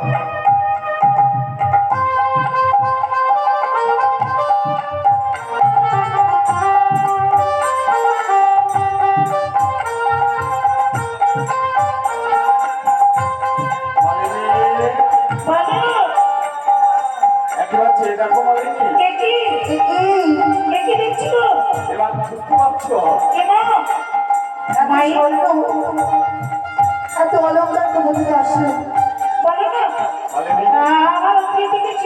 মালিনী,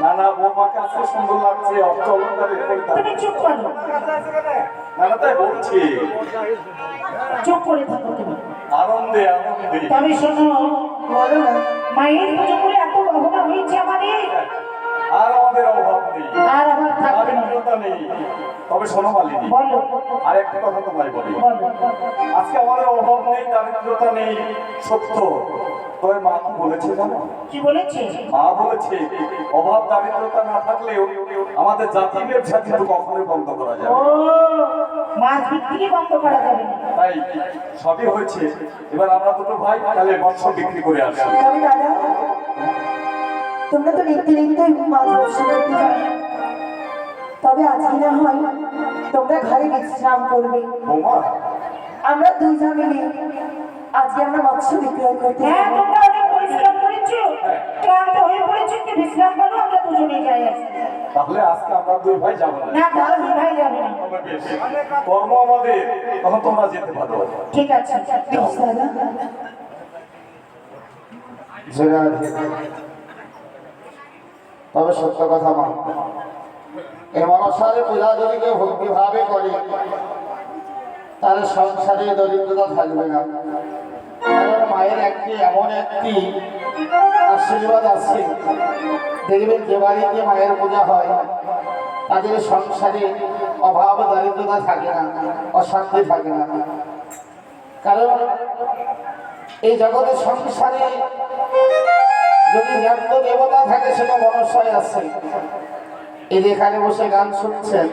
না বৌমা কাছে সুন্দর লাগছে অর্থ অলঙ্কারের তুমি চুপ করো। না না তাই বলছি। চুপ করে থাকো তুমি। আনন্দে আনন্দে। তবে শোনো বলো মায়ের পুজো করে এত গহনা হয়েছে আমাদের? আর আমাদের অভাব নেই। আর আমার থাকবে নেই। তবে শোনো মালিনী আর একটা কথা তোমায় বলি। বলো আজকে আমাদের অভাব নেই দারিদ্রতা নেই সত্য। তবে মা কি বলেছে জানো? কি বলেছে? মা বলেছে অভাব দারিদ্রতা না থাকলেও আমাদের জাতির ব্যবসা কিন্তু কখনোই বন্ধ করা যাবে। মাছ বিক্রি বন্ধ করা যাবে তাই সবই হয়েছে। এবার আমরা দুটো ভাই তাহলে মৎস্য বিক্রি করে আসি। দাদা তোমরা তো লিখতে লিখতে মাঝে বসে করতে তবে আজকে না হয় তোমরা ঘরে বিশ্রাম করবে। আমরা দুইজন মিলে আজকে আমরা মৎস্য বিক্রয় করতে হ্যাঁ তোমরা অনেক পরিশ্রম করেছ। ক্লান্ত হয়ে পড়েছো একটু বিশ্রাম করো আমরা দুজনে যাই আছি তাহলে আজকে আমরা দুই ভাই যাব না। না তাহলে ভাই যাবে না। কর্ম আমাদের তখন তোমরা যেতে পারো। ঠিক আছে। তবে সত্য কথা মা এই মনসারে পূজা যদি কেউ ভক্তিভাবে করে, তাহলে সংসারে দরিদ্রতা থাকবে না। মায়ের একটি এমন একটি আশীর্বাদ আছে দেখবেন যে বাড়িতে মায়ের পূজা হয়, তাদের সংসারে অভাব দারিদ্রতা থাকে না, অশান্তি থাকে না। কারণ এই জগতের সংসারে যদি জ্ঞাত দেবতা থাকে, সেটা মনসায় আছে। এই যে এখানে বসে গান শুনছেন,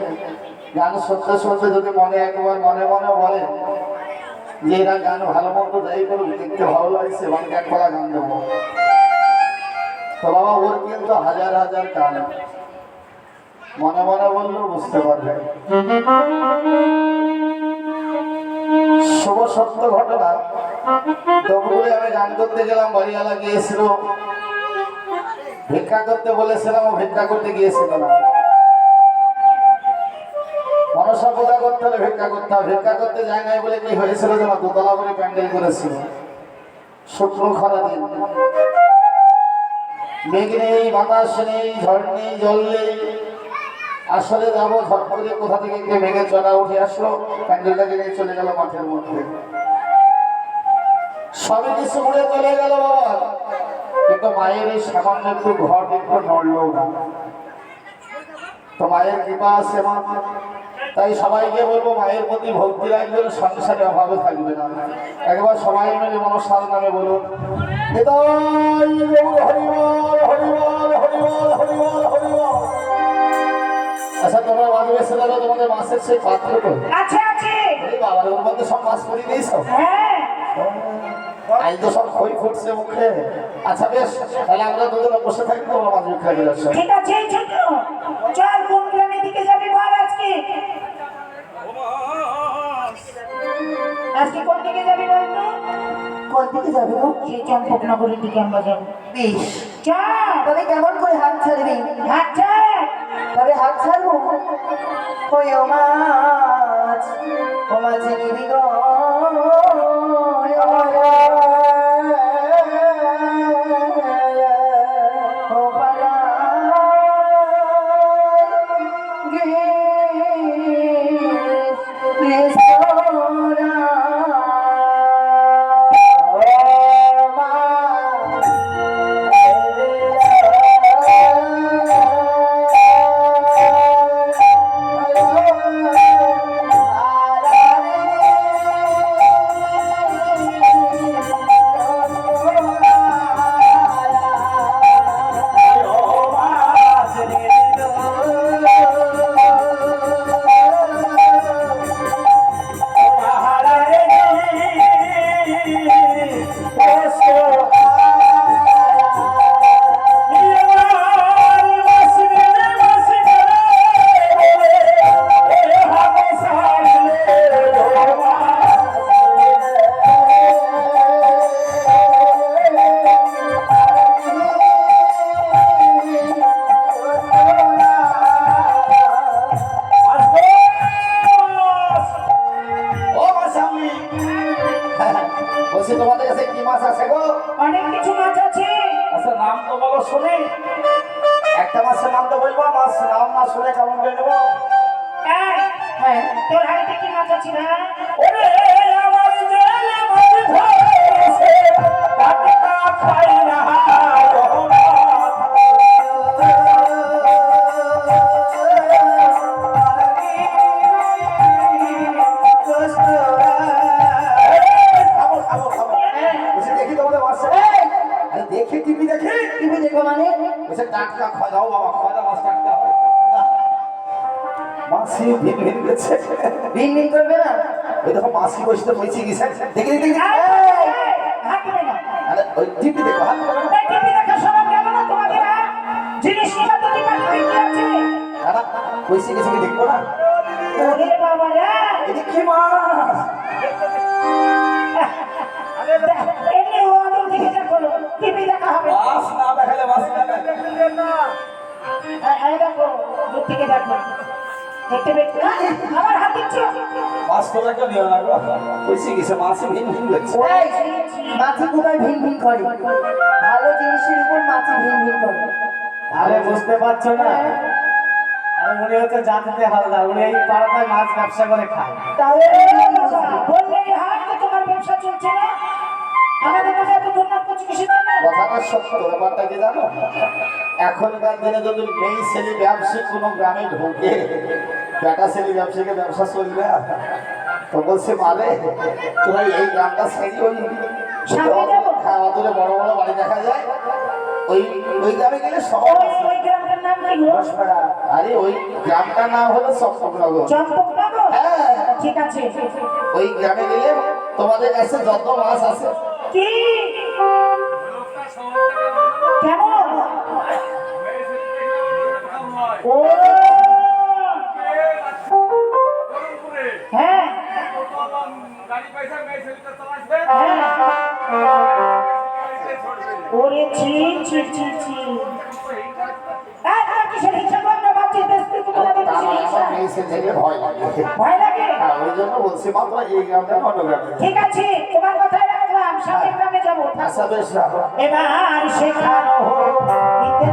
গান শুনতে শুনতে যদি মনে একবার মনে মনে বলে যে এরা গান ভালো মন্দ যাই করুক, দেখতে ভালো লাগছে এক পালা গান দেবো। তো বাবা, ওর কিন্তু হাজার হাজার গান। মনে মনে বললেও বুঝতে পারবে। শুভ সত্য ঘটনা তবুরে আমি গান করতে গেলাম, বাড়িওয়ালা গিয়েছিল। ভিক্ষা করতে বলেছিলাম ভিক্ষা করতে গিয়েছিল না। মনসা পূজা করতে হলে করতে নাই বলে কি হয়েছিল যেন দোতলা প্যান্ডেল দিন। মেঘ নেই নেই আসলে যাব করে কোথা থেকে মেঘের চড়া উঠে আসলো। প্যান্ডেলটাকে নিয়ে চলে গেল মাঠের মধ্যে। সবই কিছু উড়ে চলে গেল বাবা। কিন্তু মায়ের এই সামান্য একটু ঘর একটু নড়লো না। তো মায়ের কৃপা আছে মা। তাই সবাইকে বলব মায়ের প্রতি ভক্তি রাখবেন সংসারে অভাবে থাকবে না। একবার সবাই মিলে মনসার নামে বলুন আচ্ছা তোমরা বাজবে সেটা তোমাদের মাসের সেই পাত্র তো বাবার মধ্যে সব মাছ করে দিয়েছ? হ্যাঁ। আজ তো সব খই ফুটছে মুখে। আচ্ছা বেশ তাহলে আমরা দুজনে বসে থাকি তোমরা মাছ বিক্রি করে ঠিক আছে ছোট। চল কোন গ্রামের দিকে যাবি বল আজকে? আজকে কোন দিকে যাবি বলতো কোন দিকে যাবে গো? সেই চম্পকনগরের দিকে আমরা যাব। বেশ। চল। তবে কেমন করে হাত ছাড়বি? হাত ছাড়। তবে হাত ছাড়বো? ওই ও মাছ ও মাছ নিবি গো। মাছ নাম না শুনে কেমন করে নেব। হ্যাঁ তোর হাড়িতে কি মাছ আছে না ওরে আমার জেলে ভাই ধরে সে কাটা খাই না। বলছে টাটকা খাওয়া দাও বাবা খাওয়া মাছ টাটকা মাসি ভিন ভিন গেছে ভিন ভিন করবে না? ওই দেখো মাসি বসে বসে গেছে দেখি দেখি দেখি। আরে ওই টিভি দেখো হাত টিভি দেখা স্বভাব গেল না তোমাদের? জিনিস নিয়ে তো কি আছে দাদা বসে গেছে কি দেখব না? ওরে বাবা রে! এটা কি মাছ? এমনি ও আদর থেকে দেখো টিভি দেখা হবে। মাছ না দেখালে মাছ এই, দেখো দূর থেকে দেখো। দেখতে পেয়েছ? আমার হাত দিচ্ছ মাছ তোলা নিও না গো। বসে গেছে মাছে ভিন ভিন গেছে এই, মাছি কোথায় ভিন ভিন করে? ভালো জিনিসের উপর মাছি ভিন ভিন করে। আরে বুঝতে পারছ না? আরে উনি হচ্ছে জাতিতে হালদার। উনি এই পাড়াটায় মাছ ব্যবসা করে খায়। তাহলে হয় তোমার ব্যবসা চলছে না? কথাটা সত্য ব্যাপারটা কি জানো? এখনকার দিনে যদি মেয়ে ছেলে ব্যবসায়ী কোনো গ্রামে ঢোকে বেটা ছেলে ব্যবসায়ীকে ব্যবসা চলবে। তো বলছে মারে তোরা এই গ্রামটা ছেড়ে ওই হ্যাঁ অদূরে বড় বড় বাড়ি দেখা যায়। ওই ওই গ্রামে গেলে সবাই ওই গ্রামটার নাম কি গো? আরে ওই গ্রামটার নাম হলো চম্পকনগর। চম্পকনগর? হ্যাঁ। ঠিক আছে। ওই গ্রামে গেলে তোমাদের কাছে যত মাছ আছে কি কেমন? ও হ্যাঁ ওরে ছি ছি ছি ছি ভয় লাগে। হ্যাঁ ওই জন্য বলছি মাত্র এই গ্রামটা অন্য গ্রামে ঠিক আছে তোমার কথাই সামনের গ্রামে যাব। এবার শেখানো হোক নিতে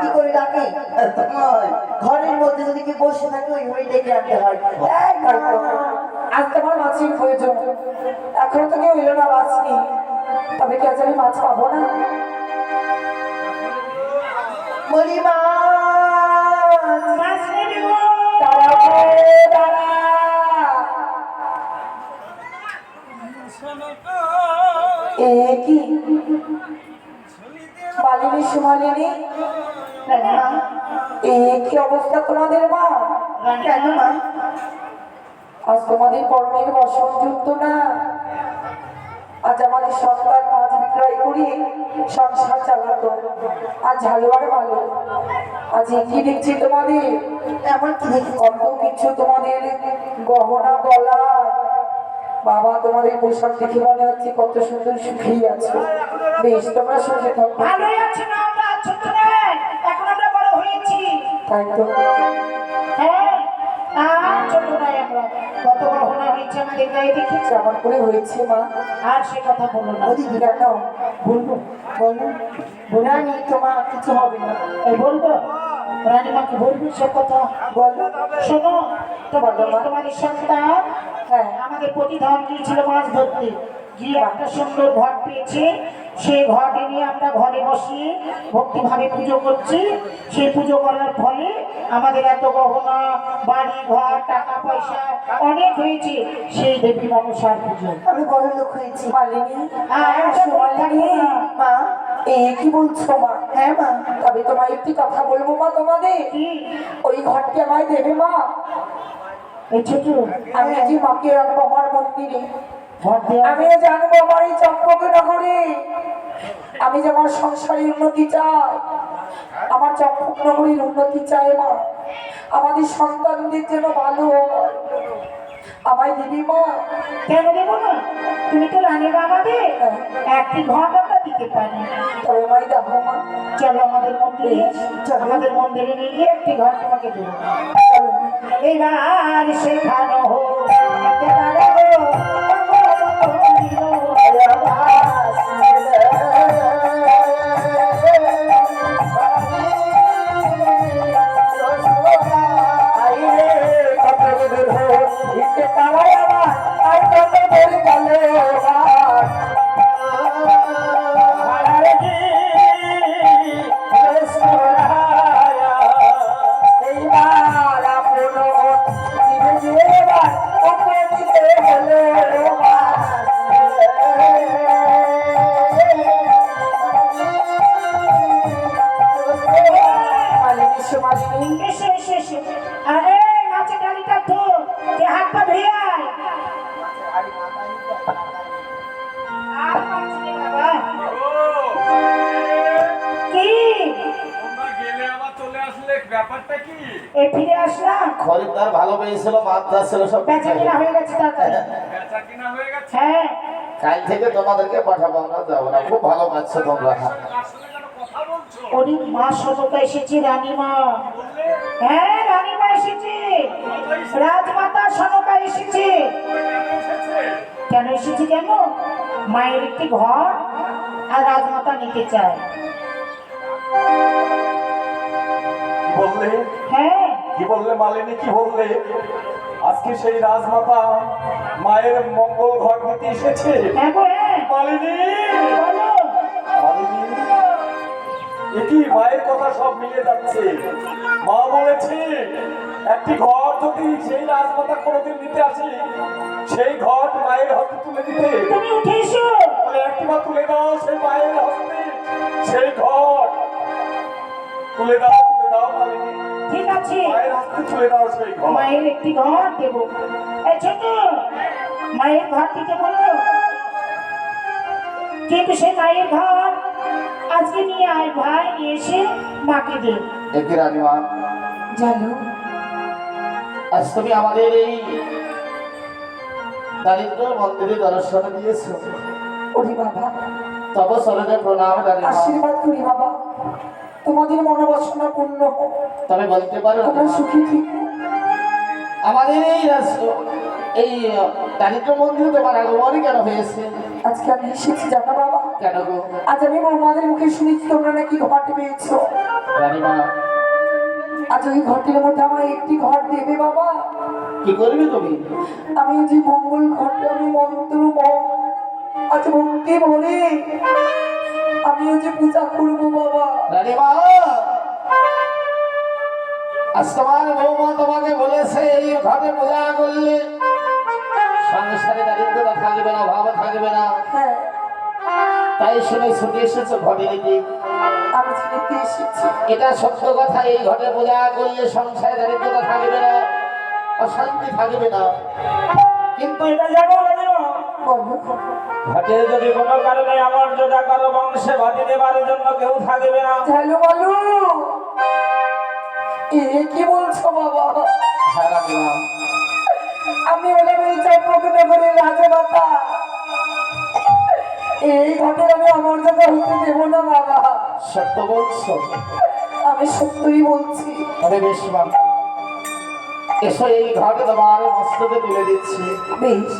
কি করে ডাকে? ঘরের মধ্যে যদি কি বসে থাকে ওইভাবেই ডেকে আনতে হয়। আজ তোমার মাছের প্রয়োজন। এখনও তো কেউ এলো না মাছ নিয়ে। তবে কি আজ আমি মাছ পাবো না? এ কি? মালিনী সুমালিনী। মা, এ কি অবস্থা তোমাদের মা। কেন মা আজ তোমাদের কর্মের বসন যুক্ত না। আজ আমাদের সন্তান মাছ বিক্রয় করি সংসার চালাতো। আজ হালুয়ার ভালো আজ কি দেখছি তোমাদের। এমন কত কিছু তোমাদের গহনা গলা। বাবা তোমাদের পোশাক দেখে মনে হচ্ছে কত সুন্দর সুখী আছো। বেশ তোমরা সুখে থাকো। ভালোই আছি না আমরা ছোট এখন আমরা বড় হয়েছি। তাই তো? হ্যাঁ আর ছোট নয় আমরা। কত গহনা হয়েছে আমাদের গায়ে দেখেছি? কেমন করে হয়েছে মা। আর সে কথা বলো না। ওদি কেন বলব বলো। বোনানি তোমার কিছু হবে না। এই বলব? রানীমাকে বলব সে কথা বলো। শোনো তোমাদের মা। তোমাদের সন্তান হ্যাঁ আমাদের প্রতিধান গিয়েছিল মাছ ধরতে? গিয়ে একটা সুন্দর ঘর পেয়েছে। সেই ঘটে নিয়ে আমরা ঘরে বসি ভক্তিভাবে পুজো করছি। সেই পুজো করার ফলে আমাদের এত গহনা বাড়ি ঘর টাকা পয়সা অনেক হয়েছে। সেই দেবী মনসার পুজো। আমি বড় লোক হয়েছি মালিনী। মালিনী। মা এই কি বলছো মা? হ্যাঁ মা তবে তোমায় একটি কথা বলব মা তোমাদের। ওই ঘরটি আমায় দেবে মা। আমি যে মাকে আনব আমার মন্দিরে। আমি জানব আমার এই চম্পক নগরে। আমি যে আমার সংসারের উন্নতি চাই আমার চম্পক নগরীর উন্নতি চাই মা। আমাদের সন্তানদের যেন ভালো হয়। আমায় দিবি মা। কেন দেবো না তুমি তো রানী বাবাদের একটি ঘর আমরা দিতে পারি। তবে আমায় দেখো মা চলো আমাদের মন্দিরে। চলো। আমাদের মন্দিরে নিয়ে গিয়ে একটি ঘর তোমাকে দেবো। এবার শেখানো হোক। ফিরে আসলাম। খরিদ্দার ভালো পেয়েছিল ছিল সব বেচা কিনা হয়ে গেছে তাড়াতাড়ি বেচা কিনা হয়ে গেছে? হ্যাঁ। কাল থেকে তোমাদেরকে পাঠাবো আমরা যাব না। খুব ভালো পাচ্ছ তোমরা। অনেক মা সততা এসেছে রানীমা। হ্যাঁ রানীমা এসেছে। রাজমাতা সনকা এসেছে এসেছে। কেন এসেছে কেন? মায়ের একটি ঘর আর রাজমাতা নিতে চায়। বললে? হ্যাঁ। কি বললে মালিনী কি বললে? আজকে সেই রাজমাতা মায়ের মঙ্গল ঘর নিতে এসেছে। হ্যাঁ হ্যাঁ। মালিনী! বলো। মালিনী মায়ের কথা সব মিলে যাচ্ছে? মা বলেছে একটি ঘর যদি সেই রাজমাতা কোনোদিন নিতে আসে সেই ঘর মায়ের হাতে তুলে দিতে। তুমি উঠে এসো। বলে একটিবার তুলে দাও সেই মায়ের হস্তে সেই ঘর তুলে দাও তুলে দাও মালিনী। ঠিক আছে। মায়ের হস্তে তুলে দাও সেই ঘর। মায়ের একটি ঘর দেব। এই ছোট মায়ের ঘর দিতে বলো। কিন্তু সে মায়ের ঘর আজকে নিয়ে আয় ভাই এসে মাকে দে একই রানীমা। জানো আজ তুমি আমাদের এই দারিদ্র মন্দিরে দর্শন দিয়েছ। ওরে বাবা। তব সরণে প্রণাম রানীমা। আশীর্বাদ করি বাবা। তোমাদের মনোবাসনা পূর্ণ হোক। তবে বলতে পারো তোমরা সুখী থেকো। আমাদের এই এই দারিদ্র মন্দিরে তোমার আগমনই কেন হয়েছে? আজকে আমি এসেছি জানো বাবা। কেন গো? আজ আমি বৌমাদের মুখে শুনেছি তোমরা নাকি ঘর পেয়েছ। রানীমা আজ ওই ঘরটির মধ্যে আমার একটি ঘর দেবে বাবা। কি করবে তুমি? আমি যে মঙ্গল ঘরটা আমি মন্ত্র আজ ভক্তি ভরে আমিও যে পূজা করব বাবা। রানীমা আজ তোমার বৌমা তোমাকে বলেছে এই ঘরে পূজা করলে সংসারে দারিদ্রতা থাকবে না অভাব থাকবে না। হ্যাঁ। তাই শুনে ছুটে এসেছ ঘরে নাকি? আমি যে এসেছি। এটা সত্য কথা এই ঘরে পূজা করলে সংসারে দারিদ্রতা থাকবে না অশান্তি থাকবে না। কিন্তু এটা জানো রানীমা বলো ঘাটে যদি কোনো কারণে আমার যোজা কারও বংশে ভাতি দেবার জন্য কেউ থাকবে না। হ্যালো বলো এ কি বলছো বাবা? হ্যাঁ আমি হলাম এই চম্পকনগরের রাজমাতা। এই ঘটনা আমি অমর্যাদা হতে দেবো না বাবা। সত্য বলছো? আমি সত্যই বলছি। তবে বেশ মা এসো এই ঘরে তোমার মস্তকে তুলে দিচ্ছি। বেশ।